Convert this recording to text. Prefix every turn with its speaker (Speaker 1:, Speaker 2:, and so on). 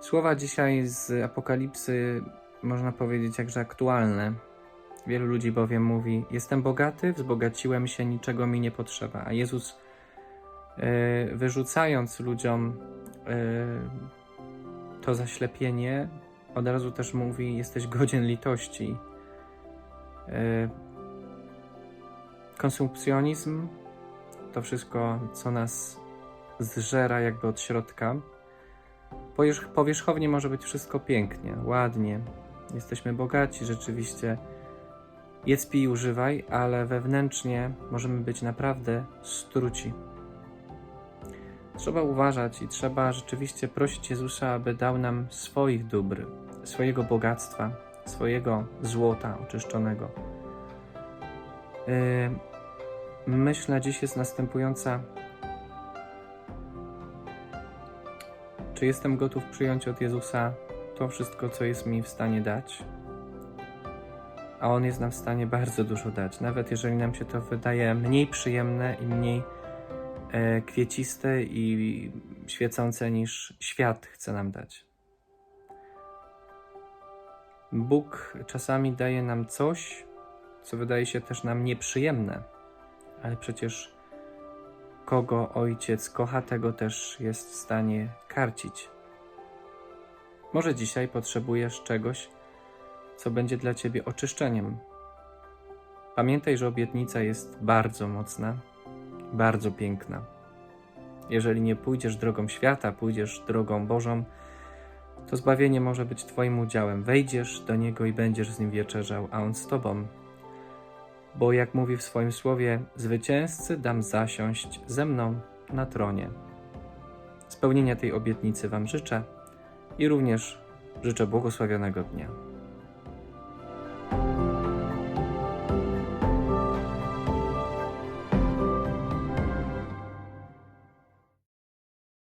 Speaker 1: Słowa dzisiaj z Apokalipsy można powiedzieć jakże aktualne. Wielu ludzi bowiem mówi: Jestem bogaty, wzbogaciłem się, niczego mi nie potrzeba. A Jezus, e, wyrzucając ludziom e, to zaślepienie, od razu też mówi: Jesteś godzien litości. E, Konsumpcjonizm to wszystko, co nas zżera jakby od środka. Powierz- Powierzchownie może być wszystko pięknie, ładnie. Jesteśmy bogaci, rzeczywiście. Jedz, pij, używaj, ale wewnętrznie możemy być naprawdę struci. Trzeba uważać i trzeba rzeczywiście prosić Jezusa, aby dał nam swoich dóbr, swojego bogactwa, swojego złota oczyszczonego. Yy, Myśl na dziś jest następująca. Czy jestem gotów przyjąć od Jezusa to wszystko, co jest mi w stanie dać? A On jest nam w stanie bardzo dużo dać, nawet jeżeli nam się to wydaje mniej przyjemne i mniej e, kwieciste i świecące niż świat chce nam dać. Bóg czasami daje nam coś, co wydaje się też nam nieprzyjemne, ale przecież kogo ojciec kocha, tego też jest w stanie karcić. Może dzisiaj potrzebujesz czegoś, co będzie dla ciebie oczyszczeniem. Pamiętaj, że obietnica jest bardzo mocna, bardzo piękna. Jeżeli nie pójdziesz drogą świata, pójdziesz drogą Bożą, to zbawienie może być Twoim udziałem. Wejdziesz do Niego i będziesz z Nim wieczerzał, a On z Tobą. Bo jak mówi w swoim słowie, zwycięzcy dam zasiąść ze mną na tronie. Spełnienia tej obietnicy Wam życzę i również życzę błogosławionego dnia.